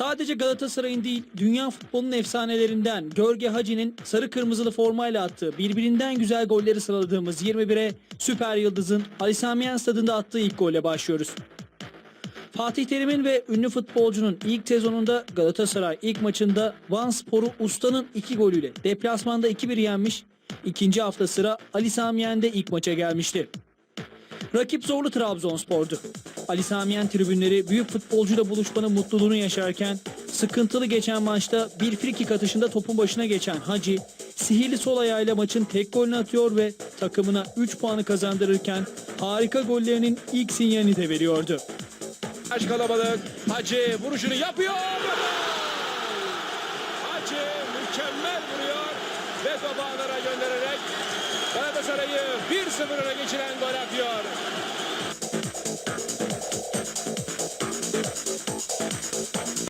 Sadece Galatasaray'ın değil, dünya futbolunun efsanelerinden Görge Hacı'nin sarı kırmızılı formayla attığı birbirinden güzel golleri sıraladığımız 21'e Süper Yıldız'ın Ali Sami Yen stadında attığı ilk golle başlıyoruz. Fatih Terim'in ve ünlü futbolcunun ilk sezonunda Galatasaray ilk maçında Van Spor'u Usta'nın iki golüyle deplasmanda 2-1 yenmiş. İkinci hafta sıra Ali Sami Yen'de ilk maça gelmişti. Rakip zorlu Trabzonspor'du. Ali Samiyen tribünleri büyük futbolcuyla buluşmanın mutluluğunu yaşarken sıkıntılı geçen maçta bir frikik atışında topun başına geçen Hacı sihirli sol ayağıyla maçın tek golünü atıyor ve takımına 3 puanı kazandırırken harika gollerinin ilk sinyalini de veriyordu. Aç kalabalık. Hacı vuruşunu yapıyor. Hacı mükemmel vuruyor. Ve topu ağlara göndererek Galatasaray'ı 1-0 öne geçiren gol atıyor.